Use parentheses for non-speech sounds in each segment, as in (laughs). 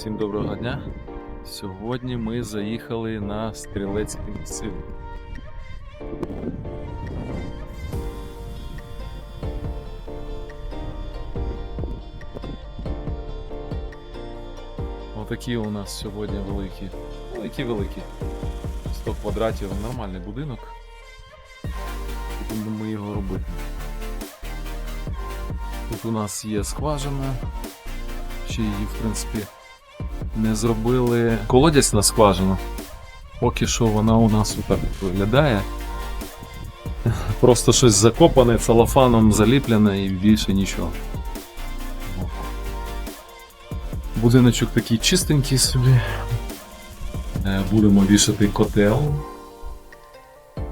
Всім доброго дня. Сьогодні ми заїхали на стрілецький масив. Отакі у нас сьогодні великі. Великі великі. 100 квадратів, нормальний будинок. Будемо його робити. Тут у нас є скважина. Ще її, в принципі, не зробили колодязь на скважину. Поки що вона у нас отак от виглядає. Просто щось закопане, целофаном заліплене і більше нічого. Будиночок такий чистенький собі. Е, Будемо вішати котел.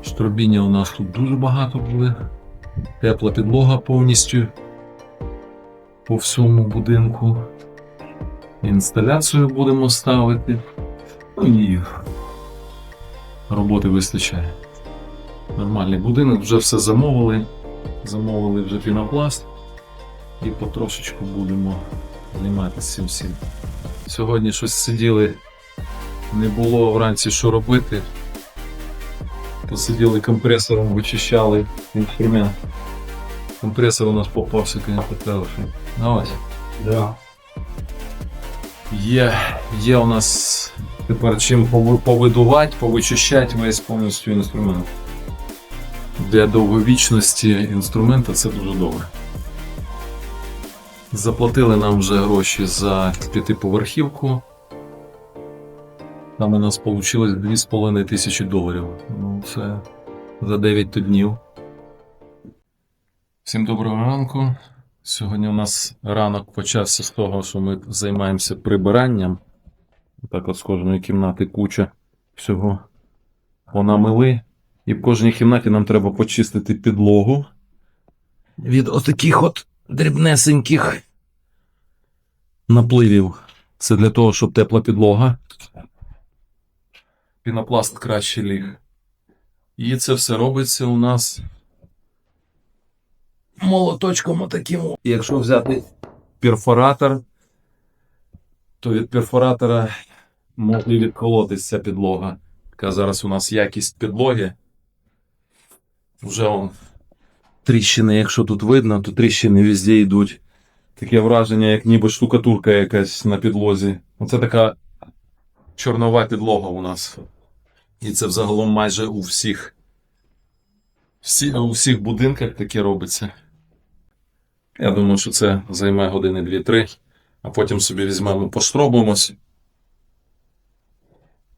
Штробіння у нас тут дуже багато буде. Тепла підлога повністю по всьому будинку. Інсталяцію будемо ставити. Ну і роботи вистачає. Нормальний будинок, вже все замовили. Замовили вже пінопласт. І потрошечку будемо займатися цим всім. Сьогодні щось сиділи, не було вранці що робити. Посиділи компресором, вичищали інструмент. Компресор у нас попався, конечно, хороший. Давай. Да. Є, є у нас тепер чим пови- повидувати, повичищати весь повністю інструмент. Для довговічності інструмента це дуже добре. Заплатили нам вже гроші за п'ятиповерхівку. Там у нас вийшло 2,5 тисячі доларів. Ну, це за 9 днів. Всім доброго ранку. Сьогодні у нас ранок почався з того, що ми займаємося прибиранням. Так от з кожної кімнати куча всього понамили. І в кожній кімнаті нам треба почистити підлогу. Від отаких от дрібнесеньких напливів. Це для того, щоб тепла підлога. Пінопласт краще ліг. І це все робиться у нас молоточком отаким. Якщо взяти перфоратор, то від перфоратора може відколотись ця підлога. Така зараз у нас якість підлоги. Вже он тріщини, якщо тут видно, то тріщини везде йдуть. Таке враження, як ніби штукатурка якась на підлозі. Оце така чорнова підлога у нас. І це взагалом майже у всіх. Всі, у всіх будинках таке робиться. Я думаю, що це займе години 2-3, а потім собі візьмемо, поштробуємось.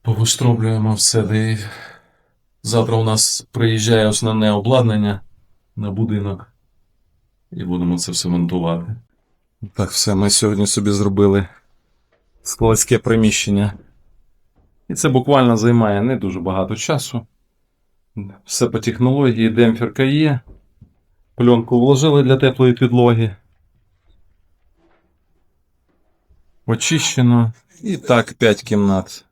Повиштроблюємо все. Де... Завтра у нас приїжджає основне обладнання на будинок. І будемо це все монтувати. Так, все, ми сьогодні собі зробили складське приміщення. І це буквально займає не дуже багато часу. Все по технології, демпферка є. Пленку вложили для теплої підлоги. Очищено. І так 5 кімнат.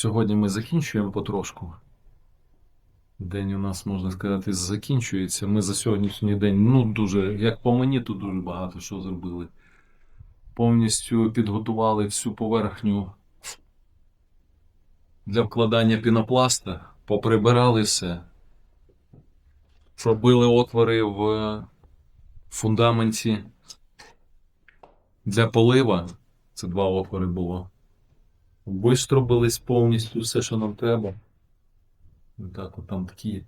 Сьогодні ми закінчуємо потрошку. День у нас, можна сказати, закінчується. Ми за сьогоднішній день, ну, дуже, як по мені, то дуже багато що зробили. Повністю підготували всю поверхню для вкладання пінопласта, поприбирали все. Пробили отвори в фундаменті для полива. Це два отвори було. Вистробились повністю все, що нам треба. Так, от там такі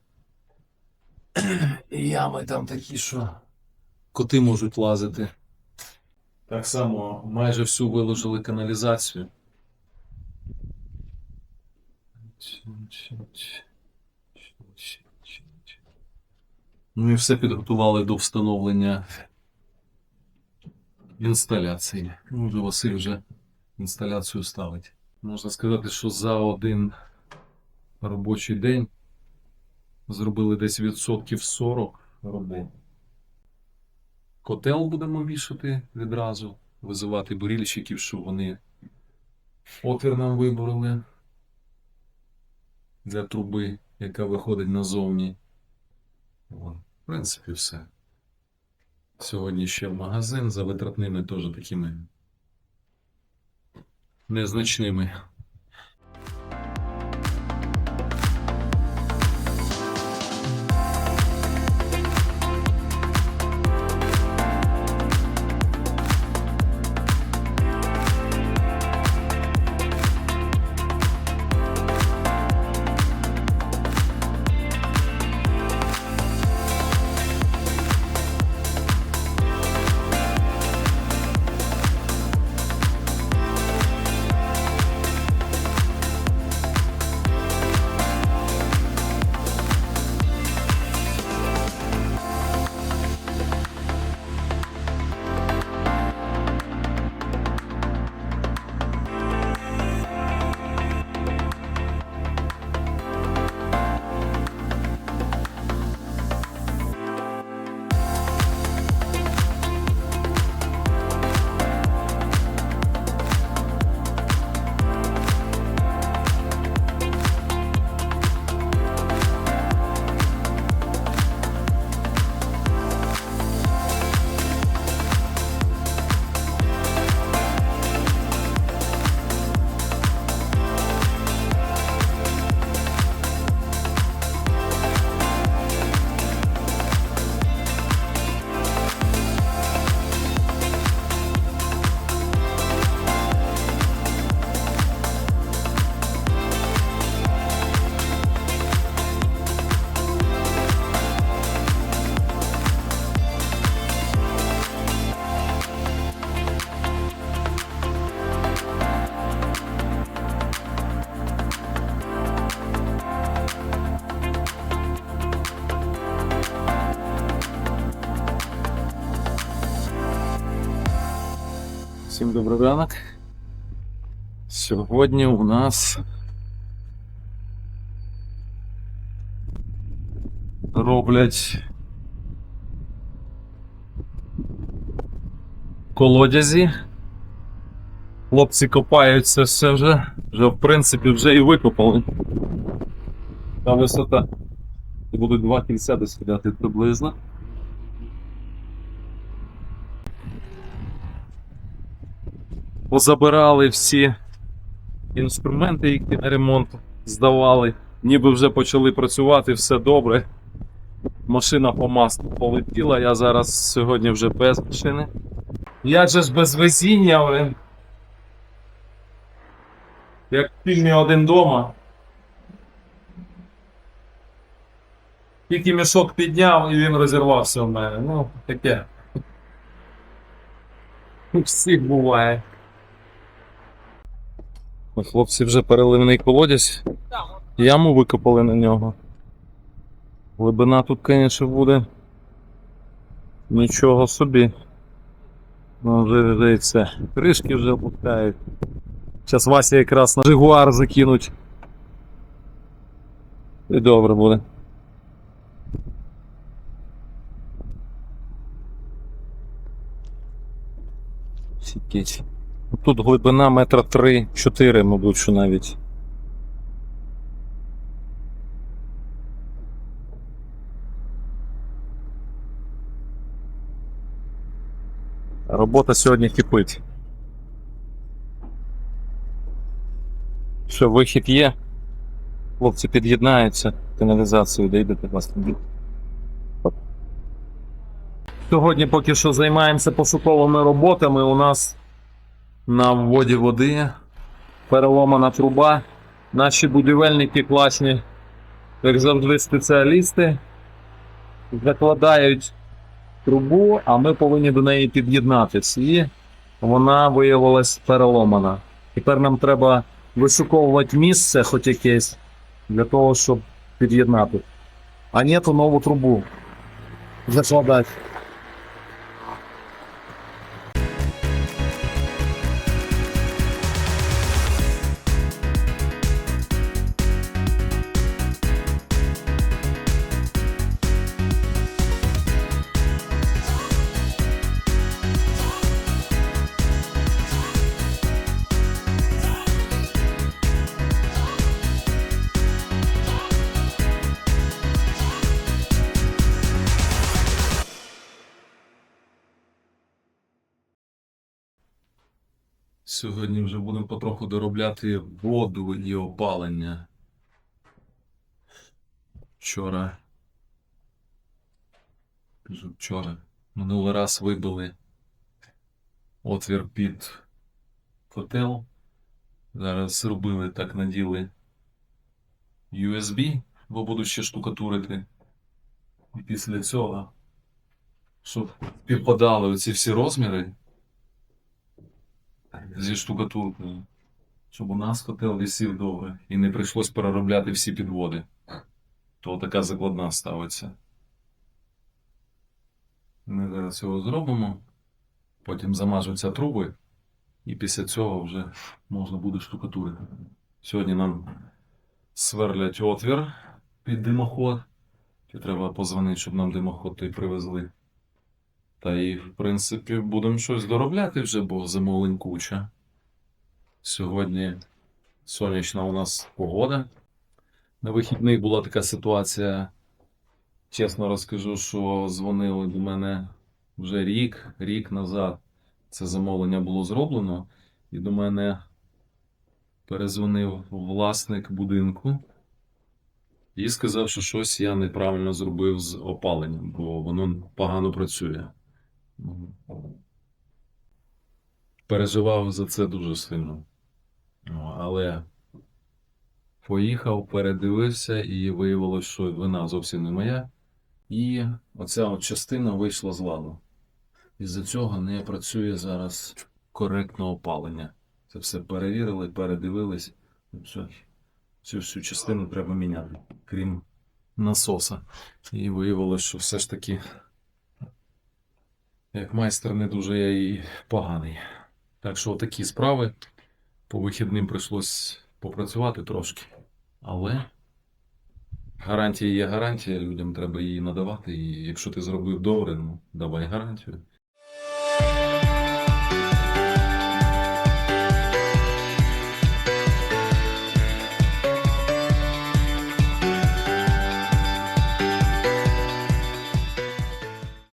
(coughs) ями там такі, що коти можуть лазити. Так само майже всю виложили каналізацію. Ну і все підготували до встановлення інсталяції. Ну, вже Василь вже інсталяцію ставить. Можна сказати, що за один робочий день зробили десь відсотків 40 роботи. Котел будемо вішати відразу, визивати бурільщиків, щоб вони отвір нам виборили для труби, яка виходить назовні. В принципі, все. Сьогодні ще в магазин за витратними теж такими незначними. Добрий ранок. Сьогодні у нас роблять колодязі. Хлопці копають це все вже, вже в принципі вже і викопали. Та висота. Будуть два кільця стріляти приблизно. Позабирали всі інструменти, які на ремонт здавали. Ніби вже почали працювати, все добре. Машина по маслу полетіла, я зараз сьогодні вже без машини. Я же ж без везіння, блин. Як в фільмі один дома. Тільки мішок підняв і він розірвався в мене. Ну, таке. (laughs) У всіх буває. Хлопці вже переливний колодязь. Яму викопали на нього. Глибина тут, звісно, буде. Нічого собі. Ну, вже, вже і все. Кришки вже опускають. Зараз Вася якраз на Жигуар закинуть. І добре буде. Сікіть. Тут глибина метра три, чотири, мабуть, що навіть. Робота сьогодні кипить. Що, вихід є? Хлопці під'єднаються, каналізацію дійдете, будь ласка. Сьогодні поки що займаємося пошуковими роботами. У нас на вводі води переломана труба. Наші будівельники класні, як завжди, спеціалісти закладають трубу, а ми повинні до неї під'єднатися. І вона виявилась переломана. Тепер нам треба вишуковувати місце, хоч якесь, для того, щоб під'єднати. А ні, то нову трубу закладати. Сьогодні вже будемо потроху доробляти воду і опалення. Вчора. Вчора. Минулий раз вибили отвір під котел. Зараз зробили так наділи USB, бо буду ще штукатурити. І після цього, щоб співпадали оці всі розміри зі штукатуркою, щоб у нас котел висів добре і не прийшлось переробляти всі підводи. То така закладна ставиться. Ми зараз його зробимо, потім замажуться труби, і після цього вже можна буде штукатурити. Сьогодні нам сверлять отвір під димоход. І треба позвонити, щоб нам димоход той привезли. Та і, в принципі, будемо щось доробляти вже, бо замовлень куча. Сьогодні сонячна у нас погода. На вихідних була така ситуація. Чесно розкажу, що дзвонили до мене вже рік, рік назад. Це замовлення було зроблено, і до мене перезвонив власник будинку і сказав, що щось я неправильно зробив з опаленням, бо воно погано працює. Переживав за це дуже сильно. Ну, Але поїхав, передивився, і виявилось, що вина зовсім не моя. І оця от частина вийшла з ладу. Із-за цього не працює зараз коректно опалення. Це все перевірили, передивились. Все. Цю всю частину треба міняти, крім насоса. І виявилось, що все ж таки як майстер не дуже я і поганий. Так що такі справи. По вихідним прийшлось попрацювати трошки. Але гарантія є гарантія, людям треба її надавати. І якщо ти зробив добре, ну давай гарантію.